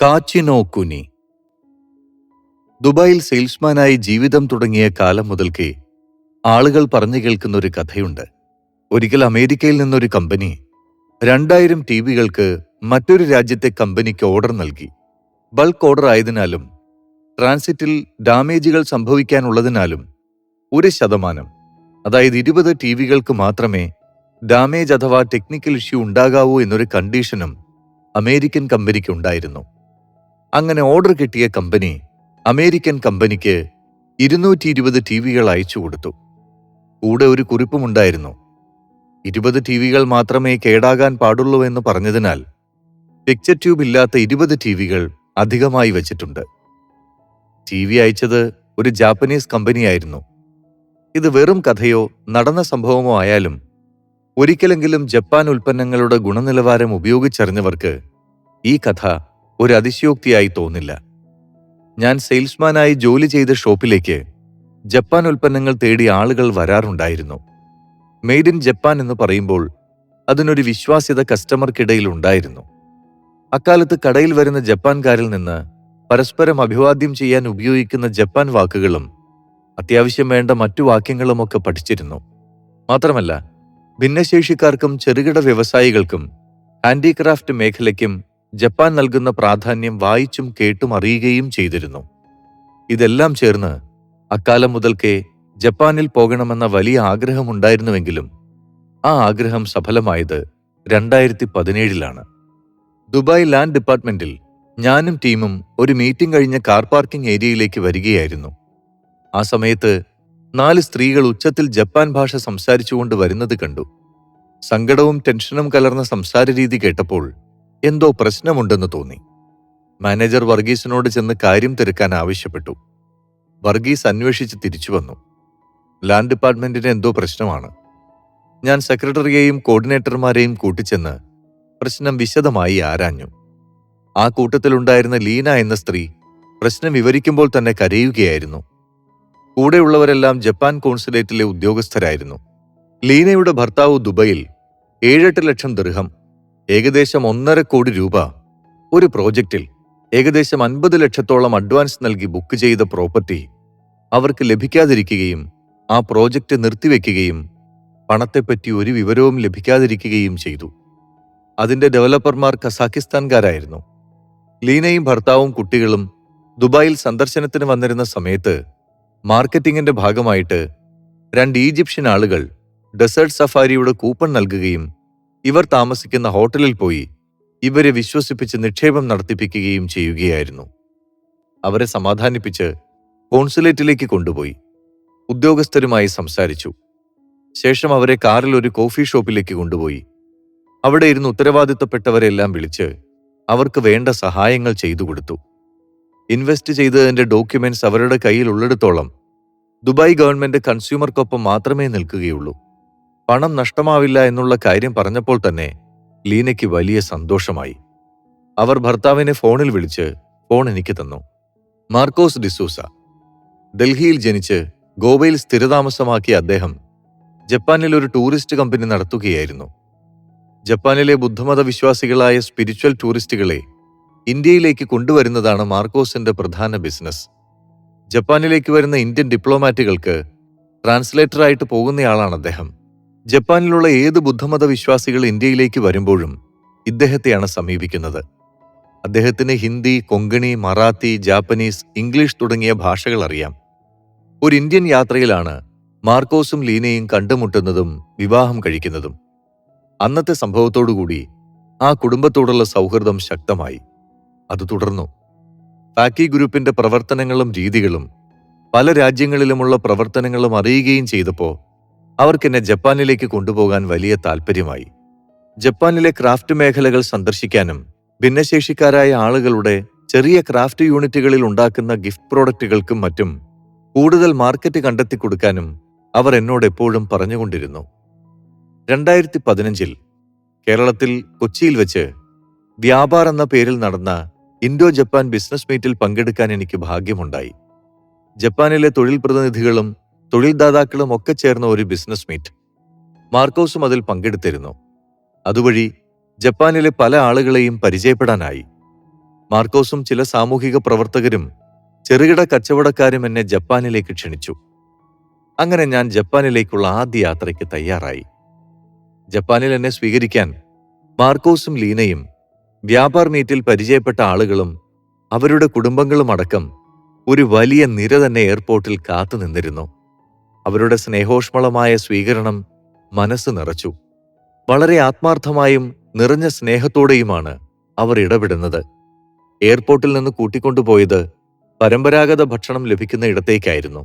കാച്ചിനോ കുനി ദുബായിൽ സെയിൽസ്മാനായി ജീവിതം തുടങ്ങിയ കാലം മുതൽക്കേ ആളുകൾ പറഞ്ഞു കേൾക്കുന്ന ഒരു കഥയുണ്ട്. ഒരിക്കൽ അമേരിക്കയിൽ നിന്നൊരു കമ്പനി രണ്ടായിരം ടി വികൾക്ക് മറ്റൊരു രാജ്യത്തെ കമ്പനിക്ക് ഓർഡർ നൽകി. ബൾക്ക് ഓർഡർ ആയതിനാലും ട്രാൻസിറ്റിൽ ഡാമേജുകൾ സംഭവിക്കാനുള്ളതിനാലും ഒരു ശതമാനം അതായത് ഇരുപത് ടി വികൾക്ക് മാത്രമേ ഡാമേജ് അഥവാ ടെക്നിക്കൽ ഇഷ്യൂ ഉണ്ടാകാവൂ എന്നൊരു കണ്ടീഷനും അമേരിക്കൻ കമ്പനിക്ക് ഉണ്ടായിരുന്നു. അങ്ങനെ ഓർഡർ കിട്ടിയ കമ്പനി അമേരിക്കൻ കമ്പനിക്ക് ഇരുന്നൂറ്റി ഇരുപത് ടി വികൾ അയച്ചു കൊടുത്തു. കൂടെ ഒരു കുറിപ്പുമുണ്ടായിരുന്നു ഇരുപത് ടി വികൾ മാത്രമേ കേടാകാൻ പാടുള്ളൂ എന്ന് പറഞ്ഞതിനാൽ പിക്ചർ ട്യൂബ് ഇല്ലാത്ത ഇരുപത് ടി വികൾ അധികമായി വച്ചിട്ടുണ്ട്. ടി വി അയച്ചത് ഒരു ജാപ്പനീസ് കമ്പനിയായിരുന്നു ഇത് വെറും കഥയോ നടന്ന സംഭവമോ ആയാലും ഒരിക്കലെങ്കിലും ജപ്പാൻ ഉൽപ്പന്നങ്ങളുടെ ഗുണനിലവാരം ഉപയോഗിച്ചറിഞ്ഞവർക്ക് ഈ കഥ ഒരു അതിശയോക്തിയായി തോന്നില്ല. ഞാൻ സെയിൽസ്മാനായി ജോലി ചെയ്ത ഷോപ്പിലേക്ക് ജപ്പാൻ ഉൽപ്പന്നങ്ങൾ തേടി ആളുകൾ വരാറുണ്ടായിരുന്നു. മെയ്ഡ് ഇൻ ജപ്പാൻ എന്ന് പറയുമ്പോൾ അതിനൊരു വിശ്വാസ്യത കസ്റ്റമർക്കിടയിൽ ഉണ്ടായിരുന്നു. അക്കാലത്ത് കടയിൽ വരുന്ന ജപ്പാൻകാരിൽ നിന്ന് പരസ്പരം അഭിവാദ്യം ചെയ്യാൻ ഉപയോഗിക്കുന്ന ജപ്പാൻ വാക്കുകളും അത്യാവശ്യം വേണ്ട മറ്റു വാക്യങ്ങളുമൊക്കെ പഠിച്ചിരുന്നു. മാത്രമല്ല ഭിന്നശേഷിക്കാർക്കും ചെറുകിട വ്യവസായികൾക്കും ഹാൻഡിക്രാഫ്റ്റ് മേഖലയ്ക്കും ജപ്പാൻ നൽകുന്ന പ്രാധാന്യം വായിച്ചും കേട്ടും അറിയുകയും ചെയ്തിരുന്നു. ഇതെല്ലാം ചേർന്ന് അക്കാലം മുതൽക്കേ ജപ്പാനിൽ പോകണമെന്ന വലിയ ആഗ്രഹമുണ്ടായിരുന്നുവെങ്കിലും ആ ആഗ്രഹം സഫലമായത് രണ്ടായിരത്തി പതിനേഴിലാണ് ദുബായ് ലാൻഡ് ഡിപ്പാർട്ട്മെന്റിൽ ഞാനും ടീമും ഒരു മീറ്റിംഗ് കഴിഞ്ഞ കാർ പാർക്കിംഗ് ഏരിയയിലേക്ക് വരികയായിരുന്നു. ആ സമയത്ത് നാല് സ്ത്രീകൾ ഉച്ചത്തിൽ ജപ്പാൻ ഭാഷ സംസാരിച്ചുകൊണ്ട് വരുന്നത് കണ്ടു. സങ്കടവും ടെൻഷനും കലർന്ന സംസാര രീതി കേട്ടപ്പോൾ എന്തോ പ്രശ്നമുണ്ടെന്ന് തോന്നി. മാനേജർ വർഗീസിനോട് ചെന്ന് കാര്യം തിരക്കാൻ ആവശ്യപ്പെട്ടു. വർഗീസ് അന്വേഷിച്ച് തിരിച്ചു വന്നു. ലാൻഡ് ഡിപ്പാർട്ട്മെന്റിന് എന്തോ പ്രശ്നമാണ്. ഞാൻ സെക്രട്ടറിയെയും കോർഡിനേറ്റർമാരെയും കൂട്ടിച്ചെന്ന് പ്രശ്നം വിശദമായി ആരാഞ്ഞു. ആ കൂട്ടത്തിലുണ്ടായിരുന്ന ലീന എന്ന സ്ത്രീ പ്രശ്നം വിവരിക്കുമ്പോൾ തന്നെ കരയുകയായിരുന്നു. കൂടെയുള്ളവരെല്ലാം ജപ്പാൻ കോൺസുലേറ്റിലെ ഉദ്യോഗസ്ഥരായിരുന്നു. ലീനയുടെ ഭർത്താവ് ദുബൈയിൽ ഏഴെട്ട് ലക്ഷം ദൃഹം ഏകദേശം ഒന്നര കോടി രൂപ ഒരു പ്രോജക്റ്റിൽ ഏകദേശം അൻപത് ലക്ഷത്തോളം അഡ്വാൻസ് നൽകി ബുക്ക് ചെയ്ത പ്രോപ്പർട്ടി അവർക്ക് ലഭിക്കാതിരിക്കുകയും ആ പ്രോജക്റ്റ് നിർത്തിവെക്കുകയും പണത്തെപ്പറ്റി ഒരു വിവരവും ലഭിക്കാതിരിക്കുകയും ചെയ്തു. അതിന്റെ ഡെവലപ്പർമാർ കസാക്കിസ്ഥാൻകാരായിരുന്നു. ലീനയും ഭർത്താവും കുട്ടികളും ദുബായിൽ സന്ദർശനത്തിന് വന്നിരുന്ന സമയത്ത് മാർക്കറ്റിംഗിന്റെ ഭാഗമായിട്ട് രണ്ട് ഈജിപ്ഷ്യൻ ആളുകൾ ഡെസേർട്ട് സഫാരിയുടെ കൂപ്പൺ നൽകുകയും ഇവർ താമസിക്കുന്ന ഹോട്ടലിൽ പോയി ഇവരെ വിശ്വസിപ്പിച്ച് നിക്ഷേപം നടത്തിപ്പിക്കുകയും ചെയ്യുകയായിരുന്നു. അവരെ സമാധാനിപ്പിച്ച് കോൺസുലേറ്റിലേക്ക് കൊണ്ടുപോയി. ഉദ്യോഗസ്ഥരുമായി സംസാരിച്ചു. ശേഷം അവരെ കാറിൽ ഒരു കോഫി ഷോപ്പിലേക്ക് കൊണ്ടുപോയി. അവിടെ ഇരുന്ന് ഉത്തരവാദിത്തപ്പെട്ടവരെല്ലാം വിളിച്ച് അവർക്ക് വേണ്ട സഹായങ്ങൾ ചെയ്തു കൊടുത്തു. ഇൻവെസ്റ്റ് ചെയ്തതിന്റെ ഡോക്യുമെന്റ്സ് അവരുടെ കയ്യിൽ ഉള്ളിടത്തോളം ദുബായ് ഗവൺമെന്റ് കൺസ്യൂമർക്കൊപ്പം മാത്രമേ നിൽക്കുകയുള്ളൂ. പണം നഷ്ടമാവില്ല എന്നുള്ള കാര്യം പറഞ്ഞപ്പോൾ തന്നെ ലീനയ്ക്ക് വലിയ സന്തോഷമായി. അവർ ഭർത്താവിനെ ഫോണിൽ വിളിച്ച് ഫോൺ എനിക്ക് തന്നു. മാർക്കോസ് ഡിസൂസ ഡൽഹിയിൽ ജനിച്ച് ഗോവയിൽ സ്ഥിരതാമസമാക്കിയ അദ്ദേഹം ജപ്പാനിൽ ഒരു ടൂറിസ്റ്റ് കമ്പനി നടത്തുകയായിരുന്നു. ജപ്പാനിലെ ബുദ്ധമത വിശ്വാസികളായ സ്പിരിച്വൽ ടൂറിസ്റ്റുകളെ ഇന്ത്യയിലേക്ക് കൊണ്ടുവരുന്നതാണ് മാർക്കോസിന്റെ പ്രധാന ബിസിനസ്. ജപ്പാനിലേക്ക് വരുന്ന ഇന്ത്യൻ ഡിപ്ലോമാറ്റുകൾക്ക് ട്രാൻസ്ലേറ്ററായിട്ട് പോകുന്നയാളാണ് അദ്ദേഹം. ജപ്പാനിലുള്ള ഏത് ബുദ്ധമത വിശ്വാസികൾ ഇന്ത്യയിലേക്ക് വരുമ്പോഴും ഇദ്ദേഹത്തെയാണ് സമീപിക്കുന്നത്. അദ്ദേഹത്തിന് ഹിന്ദി കൊങ്കണി മറാത്തി ജാപ്പനീസ് ഇംഗ്ലീഷ് തുടങ്ങിയ ഭാഷകൾ അറിയാം. ഒരു ഇന്ത്യൻ യാത്രയിലാണ് മാർക്കോസും ലീനയും കണ്ടുമുട്ടുന്നതും വിവാഹം കഴിക്കുന്നതും. അന്നത്തെ സംഭവത്തോടുകൂടി ആ കുടുംബത്തോടുള്ള സൗഹൃദം ശക്തമായി. അത് തുടർന്നു. പാക്കി ഗ്രൂപ്പിന്റെ പ്രവർത്തനങ്ങളും രീതികളും പല രാജ്യങ്ങളിലുമുള്ള പ്രവർത്തനങ്ങളും അറിയുകയും ചെയ്തപ്പോൾ അവർക്കെന്നെ ജപ്പാനിലേക്ക് കൊണ്ടുപോകാൻ വലിയ താൽപ്പര്യമായി. ജപ്പാനിലെ ക്രാഫ്റ്റ് മേഖലകൾ സന്ദർശിക്കാനും ഭിന്നശേഷിക്കാരായ ആളുകളുടെ ചെറിയ ക്രാഫ്റ്റ് യൂണിറ്റുകളിൽ ഉണ്ടാക്കുന്ന ഗിഫ്റ്റ് പ്രോഡക്റ്റുകൾക്കും മറ്റും കൂടുതൽ മാർക്കറ്റ് കണ്ടെത്തി കൊടുക്കാനും അവർ എന്നോട് എപ്പോഴും പറഞ്ഞുകൊണ്ടിരുന്നു. രണ്ടായിരത്തി പതിനഞ്ചിൽ കേരളത്തിൽ കൊച്ചിയിൽ വെച്ച് വ്യാപാർ എന്ന പേരിൽ നടന്ന ഇൻഡോ ജപ്പാൻ ബിസിനസ് മീറ്റിൽ പങ്കെടുക്കാൻ എനിക്ക് ഭാഗ്യമുണ്ടായി. ജപ്പാനിലെ തൊഴിൽ പ്രതിനിധികളും തൊഴിൽദാതാക്കളും ഒക്കെ ചേർന്ന ഒരു ബിസിനസ് മീറ്റ് മാർക്കോസും അതിൽ പങ്കെടുത്തിരുന്നു. അതുവഴി ജപ്പാനിലെ പല ആളുകളെയും പരിചയപ്പെടാനായി. മാർക്കോസും ചില സാമൂഹിക പ്രവർത്തകരും ചെറുകിട കച്ചവടക്കാരും എന്നെ ജപ്പാനിലേക്ക് ക്ഷണിച്ചു. അങ്ങനെ ഞാൻ ജപ്പാനിലേക്കുള്ള ആദ്യ യാത്രയ്ക്ക് തയ്യാറായി. ജപ്പാനിൽ എന്നെ സ്വീകരിക്കാൻ മാർക്കോസും ലീനയും വ്യാപാർ മീറ്റിൽ പരിചയപ്പെട്ട ആളുകളും അവരുടെ കുടുംബങ്ങളും അടക്കം ഒരു വലിയ നിര തന്നെ എയർപോർട്ടിൽ കാത്തുനിന്നിരുന്നു. അവരുടെ സ്നേഹോഷ്മളമായ സ്വീകരണം മനസ്സ് നിറച്ചു. വളരെ ആത്മാർത്ഥമായും നിറഞ്ഞ സ്നേഹത്തോടെയുമാണ് അവർ ഇടപെടുന്നത്. എയർപോർട്ടിൽ നിന്ന് കൂട്ടിക്കൊണ്ടുപോയത് പരമ്പരാഗത ഭക്ഷണം ലഭിക്കുന്ന ഇടത്തേക്കായിരുന്നു.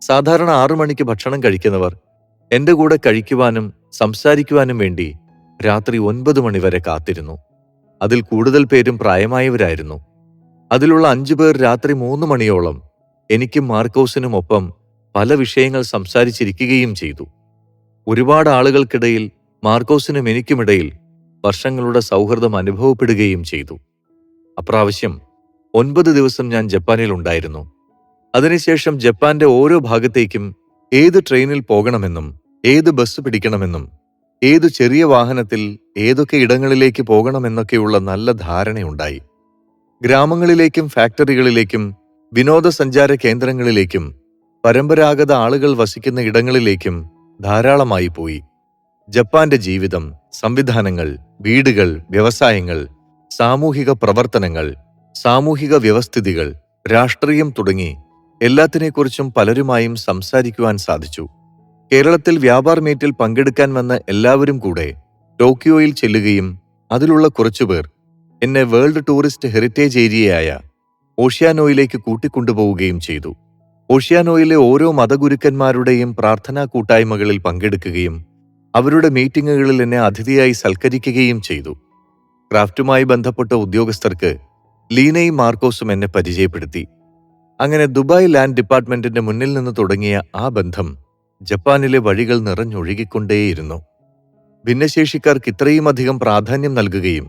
സാധാരണ ആറു മണിക്ക് ഭക്ഷണം കഴിക്കുന്നവർ എന്റെ കൂടെ കഴിക്കുവാനും സംസാരിക്കുവാനും വേണ്ടി രാത്രി ഒൻപത് മണിവരെ കാത്തിരുന്നു. അതിൽ കൂടുതൽ പേരും പ്രായമായവരായിരുന്നു. അതിലുള്ള അഞ്ചു പേർ രാത്രി മൂന്ന് മണിയോളം എനിക്കും മാർക്കോസിനും ഒപ്പം പല വിഷയങ്ങൾ സംസാരിച്ചിരിക്കുകയും ചെയ്തു. ഒരുപാട് ആളുകൾക്കിടയിൽ മാർക്കോസിനും എനിക്കുമിടയിൽ വർഷങ്ങളുടെ സൗഹൃദം അനുഭവപ്പെടുകയും ചെയ്തു. അപ്രാവശ്യം ഒൻപത് ദിവസം ഞാൻ ജപ്പാനിൽ ഉണ്ടായിരുന്നു. അതിനുശേഷം ജപ്പാന്റെ ഓരോ ഭാഗത്തേക്കും ഏത് ട്രെയിനിൽ പോകണമെന്നും ഏത് ബസ് പിടിക്കണമെന്നും ഏത് ചെറിയ വാഹനത്തിൽ ഏതൊക്കെ ഇടങ്ങളിലേക്ക് പോകണമെന്നൊക്കെയുള്ള നല്ല ധാരണയുണ്ടായി. ഗ്രാമങ്ങളിലേക്കും ഫാക്ടറികളിലേക്കും വിനോദസഞ്ചാര കേന്ദ്രങ്ങളിലേക്കും പരമ്പരാഗത ആളുകൾ വസിക്കുന്ന ഇടങ്ങളിലേക്കും ധാരാളമായി പോയി. ജപ്പാന്റെ ജീവിതം സംവിധാനങ്ങൾ വീടുകൾ വ്യവസായങ്ങൾ സാമൂഹിക പ്രവർത്തനങ്ങൾ സാമൂഹിക വ്യവസ്ഥിതികൾ രാഷ്ട്രീയം തുടങ്ങി എല്ലാത്തിനെക്കുറിച്ചും പലരുമായും സംസാരിക്കുവാൻ സാധിച്ചു. കേരളത്തിൽ വ്യാപാർ മീറ്റിൽ പങ്കെടുക്കാൻ വന്ന എല്ലാവരും കൂടെ ടോക്കിയോയിൽ ചെല്ലുകയും അതിലുള്ള കുറച്ചുപേർ എന്നെ വേൾഡ് ടൂറിസ്റ്റ് ഹെറിറ്റേജ് ഏരിയയായ ഓഷ്യാനോയിലേക്ക് കൂട്ടിക്കൊണ്ടുപോവുകയും ചെയ്തു. ഓഷ്യാനോയിലെ ഓരോ മതഗുരുക്കന്മാരുടെയും പ്രാർത്ഥനാ കൂട്ടായ്മകളിൽ പങ്കെടുക്കുകയും അവരുടെ മീറ്റിംഗുകളിൽ എന്നെ അതിഥിയായി സൽക്കരിക്കുകയും ചെയ്തു. ക്രാഫ്റ്റുമായി ബന്ധപ്പെട്ട ഉദ്യോഗസ്ഥർക്ക് ലീനയും മാർക്കോസും എന്നെ പരിചയപ്പെടുത്തി. അങ്ങനെ ദുബായ് ലാൻഡ് ഡിപ്പാർട്ട്മെന്റിന്റെ മുന്നിൽ നിന്ന് തുടങ്ങിയ ആ ബന്ധം ജപ്പാനിലെ വഴികൾ നിറഞ്ഞൊഴുകിക്കൊണ്ടേയിരുന്നു. ഭിന്നശേഷിക്കാർക്ക് ഇത്രയും അധികം പ്രാധാന്യം നൽകുകയും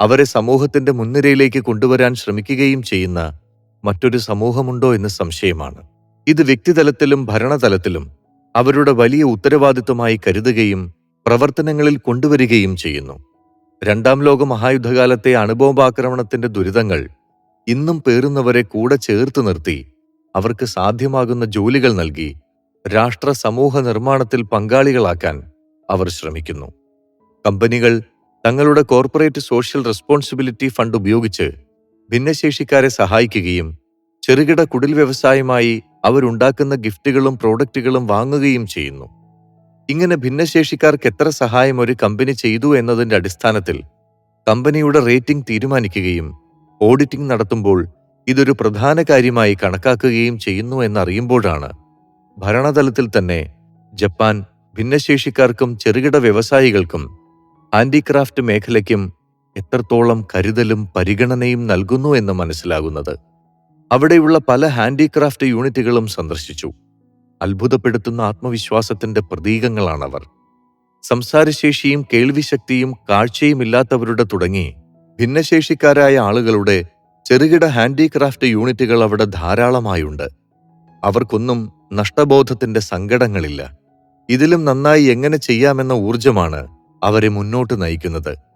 അവരെ സമൂഹത്തിന്റെ മുൻനിരയിലേക്ക് കൊണ്ടുവരാൻ ശ്രമിക്കുകയും ചെയ്യുന്ന മറ്റൊരു സമൂഹമുണ്ടോ എന്ന് സംശയമാണ്. ഇത് വ്യക്തിതലത്തിലും ഭരണതലത്തിലും അവരുടെ വലിയ ഉത്തരവാദിത്വമായി കരുതുകയും പ്രവർത്തനങ്ങളിൽ കൊണ്ടുവരികയും ചെയ്യുന്നു. രണ്ടാം ലോക മഹായുദ്ധകാലത്തെ അണുബോംബാക്രമണത്തിന്റെ ദുരിതങ്ങൾ ഇന്നും പേറുന്നവരെ കൂടെ ചേർത്ത് നിർത്തി അവർക്ക് സാധ്യമാകുന്ന ജോലികൾ നൽകി രാഷ്ട്ര സമൂഹ നിർമ്മാണത്തിൽ പങ്കാളികളാക്കാൻ അവർ ശ്രമിക്കുന്നു. കമ്പനികൾ തങ്ങളുടെ കോർപ്പറേറ്റ് സോഷ്യൽ റെസ്പോൺസിബിലിറ്റി ഫണ്ട് ഉപയോഗിച്ച് ഭിന്നശേഷിക്കാരെ സഹായിക്കുകയും ചെറുകിട കുടിൽ വ്യവസായമായി അവരുണ്ടാക്കുന്ന ഗിഫ്റ്റുകളും പ്രോഡക്റ്റുകളും വാങ്ങുകയും ചെയ്യുന്നു. ഇങ്ങനെ ഭിന്നശേഷിക്കാർക്ക് എത്ര സഹായം ഒരു കമ്പനി ചെയ്തു എന്നതിന്റെ അടിസ്ഥാനത്തിൽ കമ്പനിയുടെ റേറ്റിംഗ് തീരുമാനിക്കുകയും ഓഡിറ്റിംഗ് നടത്തുമ്പോൾ ഇതൊരു പ്രധാന കാര്യമായി കണക്കാക്കുകയും ചെയ്യുന്നു എന്നറിയുമ്പോഴാണ് ഭരണതലത്തിൽ തന്നെ ജപ്പാൻ ഭിന്നശേഷിക്കാർക്കും ചെറുകിട വ്യവസായികൾക്കും ഹാൻഡിക്രാഫ്റ്റ് മേഖലയ്ക്കും എത്രത്തോളം കരുതലും പരിഗണനയും നൽകുന്നു എന്ന് മനസ്സിലാകുന്നത്. അവിടെയുള്ള പല ഹാൻഡിക്രാഫ്റ്റ് യൂണിറ്റുകളും സന്ദർശിച്ചു. അത്ഭുതപ്പെടുത്തുന്ന ആത്മവിശ്വാസത്തിന്റെ പ്രതീകങ്ങളാണവർ. സംസാരശേഷിയും കേൾവിശക്തിയും കാഴ്ചയും ഇല്ലാത്തവരുടെ തുടങ്ങി ഭിന്നശേഷിക്കാരായ ആളുകളുടെ ചെറുകിട ഹാൻഡിക്രാഫ്റ്റ് യൂണിറ്റുകൾ അവിടെ ധാരാളമായുണ്ട്. അവർക്കൊന്നും നഷ്ടബോധത്തിന്റെ സങ്കടങ്ങളില്ല. ഇതിലും നന്നായി എങ്ങനെ ചെയ്യാമെന്ന ഊർജമാണ് അവരെ മുന്നോട്ട് നയിക്കുന്നത്.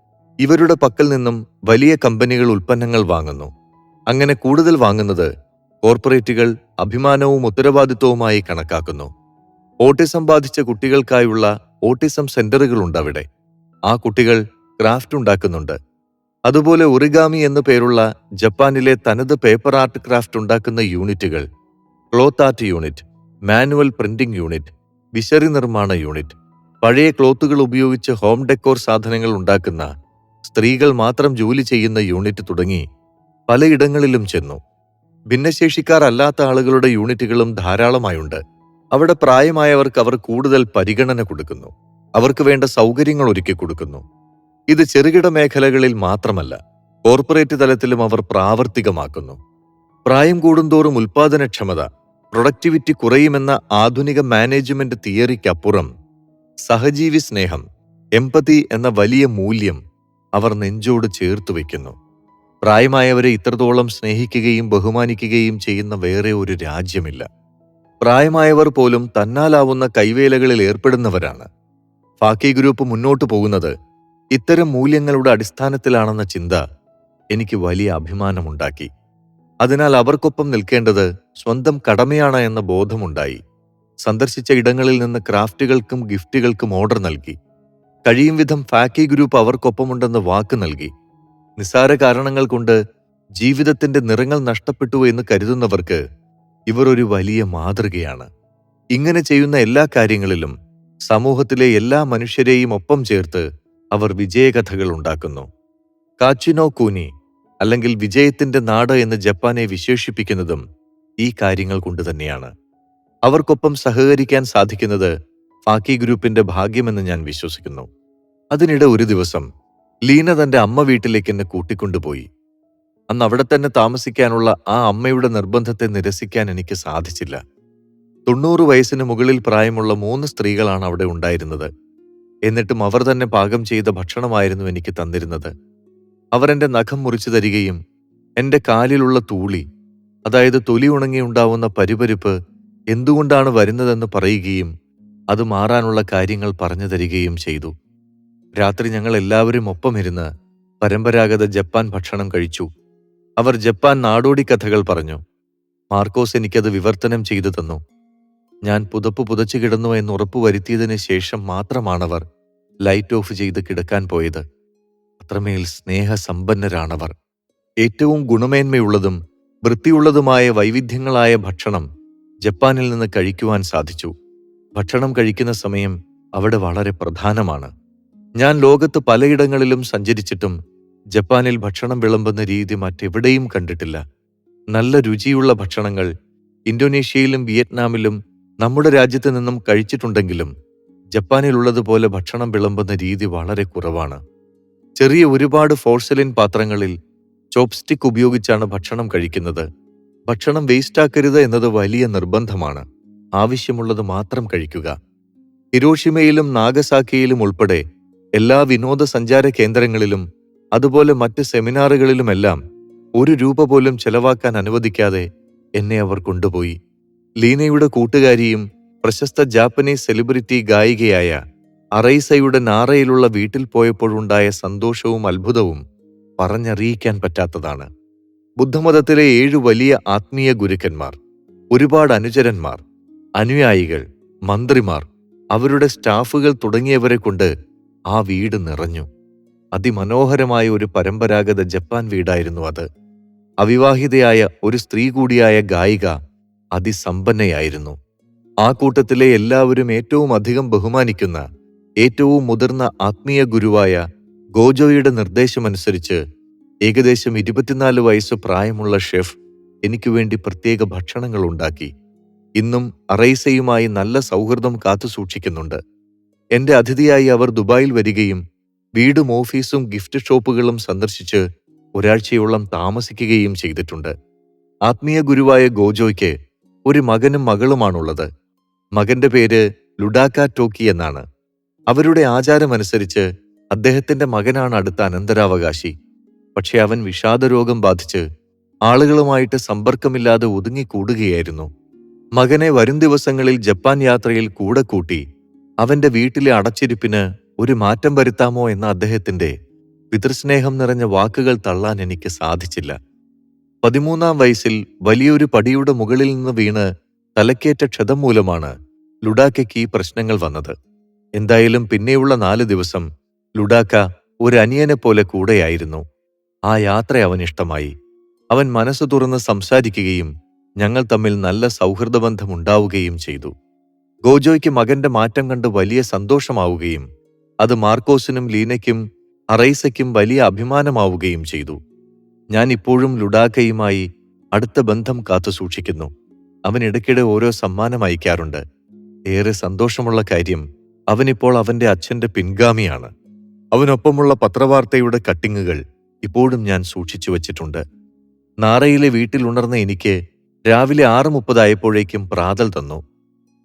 ഇവരുടെ പക്കൽ നിന്നും വലിയ കമ്പനികൾ ഉൽപ്പന്നങ്ങൾ വാങ്ങുന്നു. അങ്ങനെ കൂടുതൽ വാങ്ങുന്നത് കോർപ്പറേറ്റുകൾ അഭിമാനവും ഉത്തരവാദിത്വവുമായി കണക്കാക്കുന്നു. ഓട്ടിസം ബാധിച്ച കുട്ടികൾക്കായുള്ള ഓട്ടിസം സെന്ററുകളുണ്ട് അവിടെ ആ കുട്ടികൾ ക്രാഫ്റ്റ് ഉണ്ടാക്കുന്നുണ്ട്. അതുപോലെ ഒറിഗാമി എന്നു പേരുള്ള ജപ്പാനിലെ തനത് പേപ്പർ ആർട്ട് ക്രാഫ്റ്റ് ഉണ്ടാക്കുന്ന യൂണിറ്റുകൾ cloth art unit manual printing unit വിശറി നിർമ്മാണ യൂണിറ്റ് പഴയ ക്ലോത്തുകൾ ഉപയോഗിച്ച് ഹോം ഡെക്കോർ സാധനങ്ങൾ ഉണ്ടാക്കുന്ന സ്ത്രീകൾ മാത്രം ജോലി ചെയ്യുന്ന യൂണിറ്റ് തുടങ്ങി പലയിടങ്ങളിലും ചെന്നു. ഭിന്നശേഷിക്കാർ അല്ലാത്ത ആളുകളുടെ യൂണിറ്റുകളും ധാരാളമായുണ്ട്. അവിടെ പ്രായമായവർക്ക് അവർ കൂടുതൽ പരിഗണന കൊടുക്കുന്നു. അവർക്ക് വേണ്ട സൗകര്യങ്ങൾ ഒരുക്കി കൊടുക്കുന്നു. ഇത് ചെറുകിട മേഖലകളിൽ മാത്രമല്ല കോർപ്പറേറ്റ് തലത്തിലും അവർ പ്രാവർത്തികമാക്കുന്നു. പ്രായം കൂടുന്തോറും ഉൽപാദനക്ഷമത പ്രൊഡക്ടിവിറ്റി കുറയുമെന്ന ആധുനിക മാനേജ്മെന്റ് തിയറിക്കപ്പുറം സഹജീവി സ്നേഹം എമ്പതി എന്ന വലിയ മൂല്യം അവർ നെഞ്ചോട് ചേർത്തു വയ്ക്കുന്നു. പ്രായമായവരെ ഇത്രത്തോളം സ്നേഹിക്കുകയും ബഹുമാനിക്കുകയും ചെയ്യുന്ന വേറെ ഒരു രാജ്യമില്ല. പ്രായമായവർ പോലും തന്നാലാവുന്ന കൈവേലകളിൽ ഏർപ്പെടുന്നവരാണ്. ഫാക്കി ഗ്രൂപ്പ് മുന്നോട്ടു പോകുന്നത് ഇത്തരം മൂല്യങ്ങളുടെ അടിസ്ഥാനത്തിലാണെന്ന ചിന്ത എനിക്ക് വലിയ അഭിമാനമുണ്ടാക്കി. അതിനാൽ അവർക്കൊപ്പം നിൽക്കേണ്ടത് സ്വന്തം കടമയാണ് എന്ന ബോധമുണ്ടായി. സന്ദർശിച്ച ഇടങ്ങളിൽ നിന്ന് ക്രാഫ്റ്റുകൾക്കും ഗിഫ്റ്റുകൾക്കും ഓർഡർ നൽകി. കഴിയും വിധം ഫാക്കി ഗ്രൂപ്പ് അവർക്കൊപ്പമുണ്ടെന്ന് വാക്ക് നൽകി. നിസാര കാരണങ്ങൾ കൊണ്ട് ജീവിതത്തിന്റെ നിറങ്ങൾ നഷ്ടപ്പെട്ടു എന്ന് കരുതുന്നവർക്ക് ഇവർ ഒരു വലിയ മാതൃകയാണ്. ഇങ്ങനെ ചെയ്യുന്ന എല്ലാ കാര്യങ്ങളിലും സമൂഹത്തിലെ എല്ലാ മനുഷ്യരെയും ഒപ്പം ചേർത്ത് അവർ വിജയകഥകൾ ഉണ്ടാക്കുന്നു. കാച്ചിനോ കൂനി അല്ലെങ്കിൽ വിജയത്തിന്റെ നാട് എന്ന് ജപ്പാനെ വിശേഷിപ്പിക്കുന്നതും ഈ കാര്യങ്ങൾ കൊണ്ട് തന്നെയാണ്. അവർക്കൊപ്പം സഹകരിക്കാൻ സാധിക്കുന്നത് ഫാക്കി ഗ്രൂപ്പിന്റെ ഭാഗ്യമെന്ന് ഞാൻ വിശ്വസിക്കുന്നു. അതിനിടെ ഒരു ദിവസം ലീന തന്റെ അമ്മ വീട്ടിലേക്ക് എന്നെ കൂട്ടിക്കൊണ്ടുപോയി. അന്ന് അവിടെ തന്നെ താമസിക്കാനുള്ള ആ അമ്മയുടെ നിർബന്ധത്തെ നിരസിക്കാൻ എനിക്ക് സാധിച്ചില്ല. തൊണ്ണൂറ് വയസ്സിന് മുകളിൽ പ്രായമുള്ള മൂന്ന് സ്ത്രീകളാണ് അവിടെ ഉണ്ടായിരുന്നത്. എന്നിട്ടും അവർ തന്നെ പാകം ചെയ്ത ഭക്ഷണമായിരുന്നു എനിക്ക് തന്നിരുന്നത്. അവരെന്റെ നഖം മുറിച്ചു തരികയും എന്റെ കാലിലുള്ള തൂളി അതായത് തൊലി ഉണങ്ങിയുണ്ടാവുന്ന പരിപരിപ്പ് എന്തുകൊണ്ടാണ് വരുന്നതെന്ന് പറയുകയും അത് മാറാനുള്ള കാര്യങ്ങൾ പറഞ്ഞു തരികയും ചെയ്തു. രാത്രി ഞങ്ങൾ എല്ലാവരും ഒപ്പമിരുന്ന് പരമ്പരാഗത ജപ്പാൻ ഭക്ഷണം കഴിച്ചു. അവർ ജപ്പാൻ നാടോടി കഥകൾ പറഞ്ഞു. മാർക്കോസ് എനിക്കത് വിവർത്തനം ചെയ്തു തന്നു. ഞാൻ പുതപ്പ് പുതച്ചു കിടന്നു എന്ന് ഉറപ്പുവരുത്തിയതിനു ശേഷം മാത്രമാണവർ ലൈറ്റ് ഓഫ് ചെയ്ത് കിടക്കാൻ പോയത്. അത്രമേൽ സ്നേഹസമ്പന്നരാണവർ. ഏറ്റവും ഗുണമേന്മയുള്ളതും വൃത്തിയുള്ളതുമായ വൈവിധ്യങ്ങളായ ഭക്ഷണം ജപ്പാനിൽ നിന്ന് കഴിക്കുവാൻ സാധിച്ചു. ഭക്ഷണം കഴിക്കുന്ന സമയം അവിടെ വളരെ പ്രധാനമാണ്. ഞാൻ ലോകത്ത് പലയിടങ്ങളിലും സഞ്ചരിച്ചിട്ടും ജപ്പാനിൽ ഭക്ഷണം വിളമ്പുന്ന രീതി മറ്റെവിടെയും കണ്ടിട്ടില്ല. നല്ല രുചിയുള്ള ഭക്ഷണങ്ങൾ ഇന്തോനേഷ്യയിലും വിയറ്റ്നാമിലും നമ്മുടെ രാജ്യത്ത് നിന്നും കഴിച്ചിട്ടുണ്ടെങ്കിലും ജപ്പാനിലുള്ളതുപോലെ ഭക്ഷണം വിളമ്പുന്ന രീതി വളരെ കുറവാണ്. ചെറിയ ഒരുപാട് ഫോർസലിൻ പാത്രങ്ങളിൽ ചോപ്സ്റ്റിക് ഉപയോഗിച്ചാണ് ഭക്ഷണം കഴിക്കുന്നത്. ഭക്ഷണം വേസ്റ്റാക്കരുത് എന്നത് വലിയ നിർബന്ധമാണ്. ആവശ്യമുള്ളത് മാത്രം കഴിക്കുക. ഹിരോഷിമയിലും നാഗസാക്കിയിലും ഉൾപ്പെടെ എല്ലാ വിനോദസഞ്ചാര കേന്ദ്രങ്ങളിലും അതുപോലെ മറ്റ് സെമിനാറുകളിലുമെല്ലാം ഒരു രൂപ പോലും ചെലവാക്കാൻ അനുവദിക്കാതെ എന്നെ അവർ കൊണ്ടുപോയി. ലീനയുടെ കൂട്ടുകാരിയും പ്രശസ്ത ജാപ്പനീസ് സെലിബ്രിറ്റി ഗായികയായ അറൈസയുടെ നാറയിലുള്ള വീട്ടിൽ പോയപ്പോഴുണ്ടായ സന്തോഷവും അത്ഭുതവും പറഞ്ഞറിയിക്കാൻ പറ്റാത്തതാണ്. ബുദ്ധമതത്തിലെ ഏഴു വലിയ ആത്മീയ ഗുരുക്കന്മാർ ഒരുപാട് അനുചരന്മാർ അനുയായികൾ മന്ത്രിമാർ അവരുടെ സ്റ്റാഫുകൾ തുടങ്ങിയവരെ കൊണ്ട് ആ വീട് നിറഞ്ഞു. അതിമനോഹരമായ ഒരു പരമ്പരാഗത ജപ്പാൻ വീടായിരുന്നു അത്. അവിവാഹിതയായ ഒരു സ്ത്രീ കൂടിയായ ഗായിക അതിസമ്പന്നയായിരുന്നു. ആ കൂട്ടത്തിലെ എല്ലാവരും ഏറ്റവും അധികം ബഹുമാനിക്കുന്ന ഏറ്റവും മുതിർന്ന ആത്മീയ ഗുരുവായ ഗോജോയുടെ നിർദ്ദേശമനുസരിച്ച് ഏകദേശം ഇരുപത്തിനാല് വയസ്സ് പ്രായമുള്ള ഷെഫ് എനിക്ക് വേണ്ടി പ്രത്യേക ഭക്ഷണങ്ങൾ ഉണ്ടാക്കി ഇന്നും അറൈസയുമായി നല്ല സൗഹൃദം കാത്തുസൂക്ഷിക്കുന്നുണ്ട് എന്റെ അതിഥിയായി അവർ ദുബായിൽ വരികയും വീടും ഓഫീസും ഗിഫ്റ്റ് ഷോപ്പുകളും സന്ദർശിച്ച് ഒരാഴ്ചയോളം താമസിക്കുകയും ചെയ്തിട്ടുണ്ട്. ആത്മീയ ഗുരുവായ ഗോജോയ്ക്ക് ഒരു മകനും മകളുമാണുള്ളത്. മകന്റെ പേര് ലുഡാക്ക ടോക്കി എന്നാണ്. അവരുടെ ആചാരമനുസരിച്ച് അദ്ദേഹത്തിന്റെ മകനാണ് അടുത്ത അനന്തരാവകാശി. പക്ഷെ അവൻ വിഷാദരോഗം ബാധിച്ച് ആളുകളുമായിട്ട് സമ്പർക്കമില്ലാതെ ഒതുങ്ങിക്കൂടുകയായിരുന്നു. മകനെ വരും ദിവസങ്ങളിൽ ജപ്പാൻ യാത്രയിൽ കൂടെ കൂട്ടി അവന്റെ വീട്ടിലെ അടച്ചിരിപ്പിന് ഒരു മാറ്റം വരുത്താമോ എന്ന അദ്ദേഹത്തിന്റെ പിതൃസ്നേഹം നിറഞ്ഞ വാക്കുകൾ തള്ളാൻ എനിക്ക് സാധിച്ചില്ല. പതിമൂന്നാം വയസ്സിൽ വലിയൊരു പടിയുടെ മുകളിൽ നിന്ന് വീണ് തലക്കേറ്റ ക്ഷതം മൂലമാണ് ലുഡാക്കയ്ക്ക് ഈ പ്രശ്നങ്ങൾ വന്നത്. എന്തായാലും പിന്നെയുള്ള നാല് ദിവസം ലുഡാക്ക ഒരു അനിയനെ പോലെ കൂടെയായിരുന്നു. ആ യാത്ര അവൻ ഇഷ്ടമായി അവൻ മനസ്സ് തുറന്ന് സംസാരിക്കുകയും ഞങ്ങൾ തമ്മിൽ നല്ല സൗഹൃദബന്ധമുണ്ടാവുകയും ചെയ്തു. ഗോജോയ്ക്ക് മകന്റെ മാറ്റം കണ്ട് വലിയ സന്തോഷമാവുകയും അത് മാർക്കോസിനും ലീനയ്ക്കും അറൈസയ്ക്കും വലിയ അഭിമാനമാവുകയും ചെയ്തു. ഞാൻ ഇപ്പോഴും ലുഡാക്കയുമായി അടുത്ത ബന്ധം കാത്തുസൂക്ഷിക്കുന്നു. അവൻ ഇടയ്ക്കിടെ ഓരോ സമ്മാനം അയക്കാറുണ്ട്. ഏറെ സന്തോഷമുള്ള കാര്യം അവനിപ്പോൾ അവന്റെ അച്ഛന്റെ പിൻഗാമിയാണ്. അവനൊപ്പമുള്ള പത്രവാർത്തയുടെ കട്ടിങ്ങുകൾ ഇപ്പോഴും ഞാൻ സൂക്ഷിച്ചു വച്ചിട്ടുണ്ട്. നാറയിലെ വീട്ടിലുണർന്ന എനിക്ക് രാവിലെ ആറ് മുപ്പതായപ്പോഴേക്കും പ്രാതൽ തന്നു.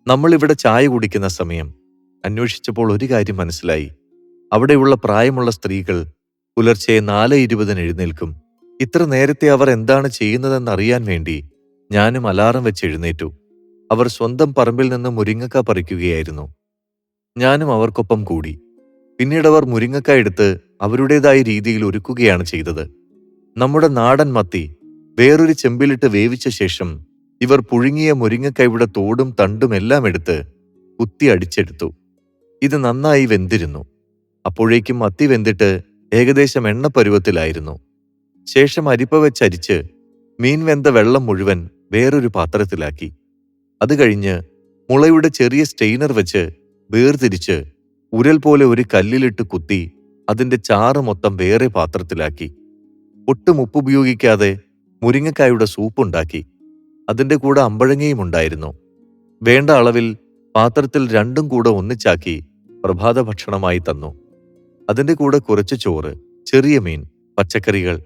നമ്മളിവിടെ ചായ കുടിക്കുന്ന സമയം. അന്വേഷിച്ചപ്പോൾ ഒരു കാര്യം മനസ്സിലായി. അവിടെയുള്ള പ്രായമുള്ള സ്ത്രീകൾ പുലർച്ചെ നാല് ഇരുപതിന് എഴുന്നേൽക്കും. ഇത്ര നേരത്തെ അവർ എന്താണ് ചെയ്യുന്നതെന്ന് അറിയാൻ വേണ്ടി ഞാനും അലാറം വെച്ച് എഴുന്നേറ്റു. അവർ സ്വന്തം പറമ്പിൽ നിന്ന് മുരിങ്ങക്ക പറിക്കുകയായിരുന്നു. ഞാനും അവർക്കൊപ്പം കൂടി. പിന്നീട് അവർ മുരിങ്ങക്ക എടുത്ത് അവരുടേതായ രീതിയിൽ ഒരുക്കുകയാണ് ചെയ്തത്. നമ്മുടെ നാടൻ മത്തി വേറൊരു ചെമ്പിലിട്ട് വേവിച്ച ശേഷം ഇവർ പുഴുങ്ങിയ മുരിങ്ങക്കൈയുടെ തോടും തണ്ടും എല്ലാം എടുത്ത് കുത്തി അടിച്ചെടുത്തു. ഇത് നന്നായി വെന്തിരുന്നു. അപ്പോഴേക്കും മത്തി വെന്തിട്ട് ഏകദേശം എണ്ണ പരുവത്തിലായിരുന്നു ശേഷം അരിപ്പ വെച്ചരിച്ച് മീൻ വെന്ത വെള്ളം മുഴുവൻ വേറൊരു പാത്രത്തിലാക്കി. അത് കഴിഞ്ഞ് മുളയുടെ ചെറിയ സ്റ്റെയിനർ വെച്ച് വേർതിരിച്ച് ഉരൽ പോലെ ഒരു കല്ലിലിട്ട് കുത്തി അതിന്റെ ചാറ് മൊത്തം വേറെ പാത്രത്തിലാക്കി. ഒട്ടും ഉപ്പുപയോഗിക്കാതെ മുരിങ്ങക്കായുടെ സൂപ്പുണ്ടാക്കി. അതിന്റെ കൂടെ അമ്പഴങ്ങയും ഉണ്ടായിരുന്നു. വേണ്ട അളവിൽ പാത്രത്തിൽ രണ്ടും കൂടെ ഒന്നിച്ചാക്കി പ്രഭാത ഭക്ഷണമായി തന്നു. അതിന്റെ കൂടെ കുറച്ച് ചോറ് ചെറിയ മീൻ പച്ചക്കറികൾ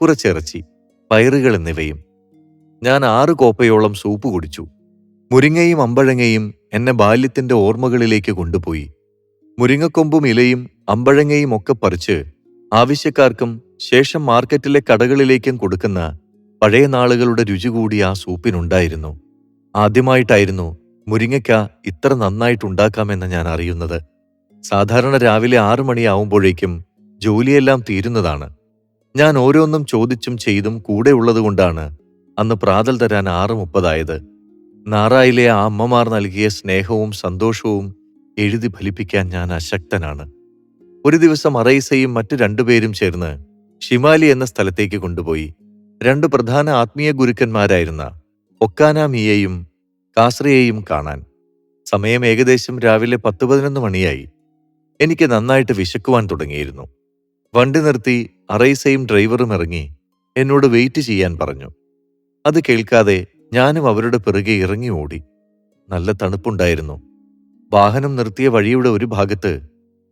കുറച്ചിറച്ചി പയറുകൾ എന്നിവയും. ഞാൻ ആറ് കോപ്പയോളം സൂപ്പ് കുടിച്ചു. മുരിങ്ങയും അമ്പഴങ്ങയും എന്നെ ബാല്യത്തിന്റെ ഓർമ്മകളിലേക്ക് കൊണ്ടുപോയി. മുരിങ്ങക്കൊമ്പും ഇലയും അമ്പഴങ്ങയും ഒക്കെ പറിച്ച് ആവശ്യക്കാർക്കും ശേഷം മാർക്കറ്റിലെ കടകളിലേക്കും കൊടുക്കുന്ന പഴയ നാളുകളുടെ രുചി കൂടി ആ സൂപ്പിനുണ്ടായിരുന്നു. ആദ്യമായിട്ടായിരുന്നു മുരിങ്ങയ്ക്ക ഇത്ര നന്നായിട്ടുണ്ടാക്കാമെന്ന് ഞാൻ അറിയുന്നത്. സാധാരണ രാവിലെ ആറു മണിയാവുമ്പോഴേക്കും ജോലിയെല്ലാം തീരുന്നതാണ്. ഞാൻ ഓരോന്നും ചോദിച്ചും ചെയ്തും കൂടെ ഉള്ളതുകൊണ്ടാണ് അന്ന് പ്രാതൽ തരാൻ ആറ് മുപ്പതായത്. നാറായിലെ ആ അമ്മമാർ നൽകിയ സ്നേഹവും സന്തോഷവും എഴുതി ഫലിപ്പിക്കാൻ ഞാൻ അശക്തനാണ്. ഒരു ദിവസം അറൈസയും മറ്റു രണ്ടുപേരും ചേർന്ന് ഷിമാലി എന്ന സ്ഥലത്തേക്ക് കൊണ്ടുപോയി. രണ്ട് പ്രധാന ആത്മീയ ഗുരുക്കന്മാരായിരുന്ന ഒക്കാന മിയയും കാസ്രയെയും കാണാൻ. സമയം ഏകദേശം രാവിലെ പത്ത് പതിനൊന്ന് മണിയായി. എനിക്ക് നന്നായിട്ട് വിശക്കുവാൻ തുടങ്ങിയിരുന്നു. വണ്ടി നിർത്തി അറൈസയും ഡ്രൈവറും ഇറങ്ങി എന്നോട് വെയിറ്റ് ചെയ്യാൻ പറഞ്ഞു. അത് കേൾക്കാതെ ഞാനും അവരുടെ പിറകെ ഇറങ്ങി ഓടി. നല്ല തണുപ്പുണ്ടായിരുന്നു. വാഹനം നിർത്തിയ വഴിയുടെ ഒരു ഭാഗത്ത്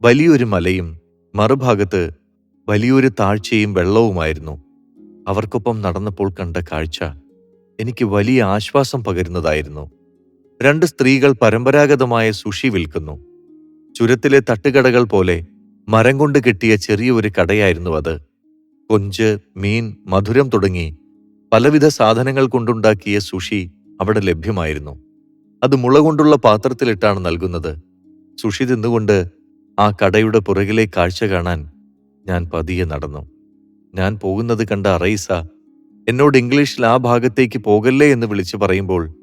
വലിയൊരു മലയും മറുഭാഗത്ത് വലിയൊരു താഴ്ചയും വെള്ളവുമായിരുന്നു. അവർക്കൊപ്പം നടന്നപ്പോൾ കണ്ട കാഴ്ച എനിക്ക് വലിയ ആശ്വാസം പകരുന്നതായിരുന്നു. രണ്ട് സ്ത്രീകൾ പരമ്പരാഗതമായ സുഷി വിൽക്കുന്നു. ചുരത്തിലെ തട്ടുകടകൾ പോലെ മരം കൊണ്ട് കെട്ടിയ ചെറിയൊരു കടയായിരുന്നു അത്. കൊഞ്ച് മീൻ മധുരം തുടങ്ങി പലവിധ സാധനങ്ങൾ കൊണ്ടുണ്ടാക്കിയ സുഷി അവിടെ ലഭ്യമായിരുന്നു. അത് മുള കൊണ്ടുള്ള പാത്രത്തിലിട്ടാണ് നൽകുന്നത്. സുഷി തിന്നുകൊണ്ട് ആ കടയുടെ പുറകിലെ കാഴ്ച കാണാൻ ഞാൻ പതിയെ നടന്നു. ഞാൻ പോകുന്നത് കണ്ട അറൈസ എന്നോട് ഇംഗ്ലീഷിൽ ആ ഭാഗത്തേക്ക് പോകല്ലേ എന്ന് വിളിച്ചു പറയുമ്പോൾ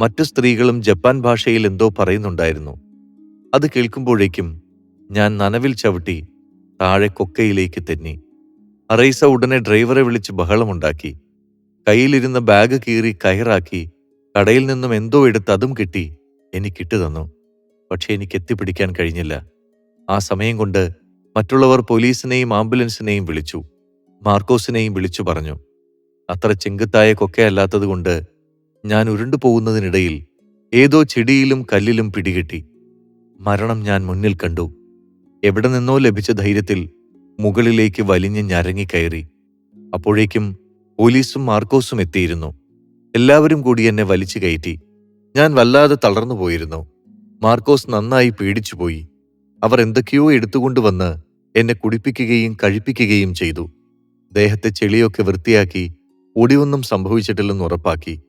മറ്റു സ്ത്രീകളും ജപ്പാൻ ഭാഷയിൽ എന്തോ പറയുന്നുണ്ടായിരുന്നു. അത് കേൾക്കുമ്പോഴേക്കും ഞാൻ നനവിൽ ചവിട്ടി താഴെ കൊക്കയിലേക്ക് തെന്നി. അറൈസ ഉടനെ ഡ്രൈവറെ വിളിച്ച് ബഹളമുണ്ടാക്കി. കയ്യിലിരുന്ന ബാഗ് കീറി കയറാക്കി കടയിൽ നിന്നും എന്തോ എടുത്ത് അതും കിട്ടി എനിക്കിട്ടു തന്നു. പക്ഷെ എനിക്ക് എത്തിപ്പിടിക്കാൻ കഴിഞ്ഞില്ല. ആ സമയം കൊണ്ട് മറ്റുള്ളവർ പോലീസിനെയും ആംബുലൻസിനെയും വിളിച്ചു. മാർക്കോസിനെയും വിളിച്ചു പറഞ്ഞു അത്ര ചെങ്കുത്തായ കൊക്കയല്ലാത്തതുകൊണ്ട് ഞാൻ ഉരുണ്ടു പോകുന്നതിനിടയിൽ ഏതോ ചെടിയിലും കല്ലിലും പിടികിട്ടി. മരണം ഞാൻ മുന്നിൽ കണ്ടു. എവിടെ നിന്നോ ലഭിച്ച ധൈര്യത്തിൽ മുകളിലേക്ക് വലിഞ്ഞ് ഞരങ്ങിക്കയറി അപ്പോഴേക്കും പോലീസും മാർക്കോസും എത്തിയിരുന്നു. എല്ലാവരും കൂടി എന്നെ വലിച്ചു കയറ്റി. ഞാൻ വല്ലാതെ തളർന്നു പോയിരുന്നു. മാർക്കോസ് നന്നായി പേടിച്ചുപോയി. അവർ എന്തൊക്കെയോ എടുത്തുകൊണ്ടുവന്ന് എന്നെ കുടിപ്പിക്കുകയും കഴിപ്പിക്കുകയും ചെയ്തു. ദേഹത്തെ ചെളിയൊക്കെ വൃത്തിയാക്കി ഒടിവൊന്നും സംഭവിച്ചിട്ടില്ലെന്ന് ഉറപ്പാക്കി.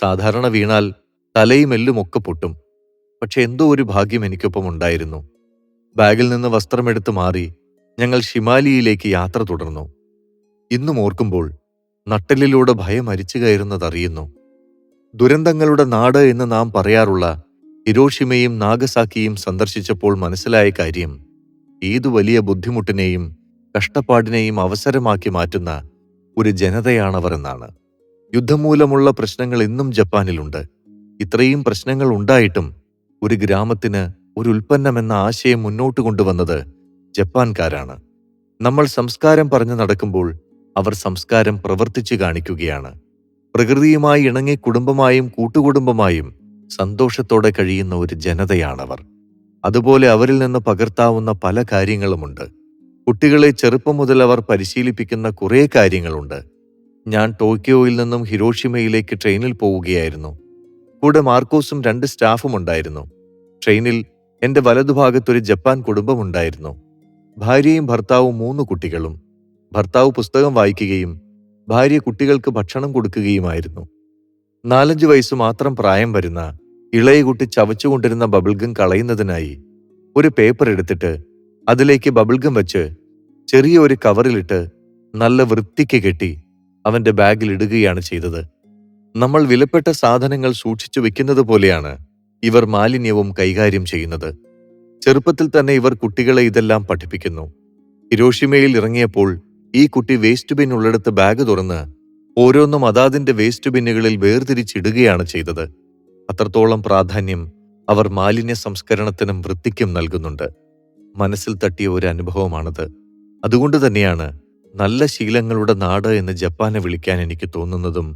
സാധാരണ വീണാൽ തലയും എല്ലും ഒക്കെ പൊട്ടും. പക്ഷെ എന്തോ ഒരു ഭാഗ്യം എനിക്കൊപ്പം ഉണ്ടായിരുന്നു. ബാഗിൽ നിന്ന് വസ്ത്രമെടുത്ത് മാറി ഞങ്ങൾ ഷിമാലിയിലേക്ക് യാത്ര തുടർന്നു. ഇന്നും ഓർക്കുമ്പോൾ നട്ടലിലൂടെ ഭയം അരിച്ചു കയറുന്നതറിയുന്നു. ദുരന്തങ്ങളുടെ നാട് എന്ന് നാം പറയാറുള്ള ഹിരോഷിമയും നാഗസാക്കിയും സന്ദർശിച്ചപ്പോൾ മനസ്സിലായ കാര്യം ഏതു വലിയ ബുദ്ധിമുട്ടിനെയും കഷ്ടപ്പാടിനെയും അവസരമാക്കി മാറ്റുന്ന ഒരു ജനതയാണവർ എന്നാണ്. യുദ്ധം മൂലമുള്ള പ്രശ്നങ്ങൾ ഇന്നും ജപ്പാനിലുണ്ട്. ഇത്രയും പ്രശ്നങ്ങൾ ഉണ്ടായിട്ടും ഒരു ഗ്രാമത്തിന് ഒരു ഉൽപ്പന്നം എന്ന ആശയം മുന്നോട്ട് കൊണ്ടുവന്നത് ജപ്പാൻകാരാണ്. നമ്മൾ സംസ്കാരം പറഞ്ഞു നടക്കുമ്പോൾ അവർ സംസ്കാരം പ്രവർത്തിച്ചു കാണിക്കുകയാണ്. പ്രകൃതിയുമായി ഇണങ്ങി കുടുംബമായും കൂട്ടുകുടുംബമായും സന്തോഷത്തോടെ കഴിയുന്ന ഒരു ജനതയാണവർ. അതുപോലെ അവരിൽ നിന്ന് പകർത്താവുന്ന പല കാര്യങ്ങളുമുണ്ട്. കുട്ടികളെ ചെറുപ്പം മുതൽ അവർ പരിശീലിപ്പിക്കുന്ന കുറേ കാര്യങ്ങളുണ്ട്. ഞാൻ ടോക്കിയോയിൽ നിന്നും ഹിരോഷിമയിലേക്ക് ട്രെയിനിൽ പോവുകയായിരുന്നു. കൂടെ മാർക്കോസും രണ്ട് സ്റ്റാഫും ഉണ്ടായിരുന്നു. ട്രെയിനിൽ എന്റെ വലതുഭാഗത്തൊരു ജപ്പാൻ കുടുംബമുണ്ടായിരുന്നു ഭാര്യയും ഭർത്താവും മൂന്ന് കുട്ടികളും. ഭർത്താവ് പുസ്തകം വായിക്കുകയും ഭാര്യ കുട്ടികൾക്ക് ഭക്ഷണം കൊടുക്കുകയുമായിരുന്നു. നാലഞ്ച് വയസ്സ് മാത്രം പ്രായം വരുന്ന ഇളയ കുട്ടി ചവച്ചുകൊണ്ടിരുന്ന ബബിൾഗം കളയുന്നതിനായി ഒരു പേപ്പർ എടുത്തിട്ട് അതിലേക്ക് ബബിൾഗം വെച്ച് ചെറിയ ഒരു കവറിലിട്ട് നല്ല വൃത്തിക്ക് കെട്ടി അവന്റെ ബാഗിൽ ഇടുകയാണ് ചെയ്തത്. നമ്മൾ വിലപ്പെട്ട സാധനങ്ങൾ സൂക്ഷിച്ചു വെക്കുന്നത് പോലെയാണ് ഇവർ മാലിന്യവും കൈകാര്യം ചെയ്യുന്നത്. ചെറുപ്പത്തിൽ തന്നെ ഇവർ കുട്ടികളെ ഇതെല്ലാം പഠിപ്പിക്കുന്നു. ഹിരോഷിമയിൽ ഇറങ്ങിയപ്പോൾ ഈ കുട്ടി വേസ്റ്റ് ബിൻ ഉള്ളിടത്ത് ബാഗ് തുറന്ന് ഓരോന്നും അതാതിന്റെ വേസ്റ്റ് ബിന്നുകളിൽ വേർതിരിച്ചിടുകയാണ് ചെയ്തത്. അത്രത്തോളം പ്രാധാന്യം അവർ മാലിന്യ സംസ്കരണത്തിനും വൃത്തിക്കും നൽകുന്നുണ്ട്. മനസ്സിൽ തട്ടിയ ഒരു അനുഭവമാണത്. അതുകൊണ്ട് തന്നെയാണ് നല്ല ശീലങ്ങളുടെ നാട് എന്ന് ജപ്പാനെ വിളിക്കാൻ എനിക്ക് തോന്നുന്നതും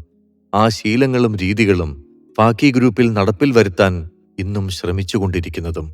ആ ശീലങ്ങളും രീതികളും ഫാക്കി ഗ്രൂപ്പിൽ നടപ്പിൽ വരുത്താൻ ഇന്നും ശ്രമിച്ചുകൊണ്ടിരിക്കുന്നതും.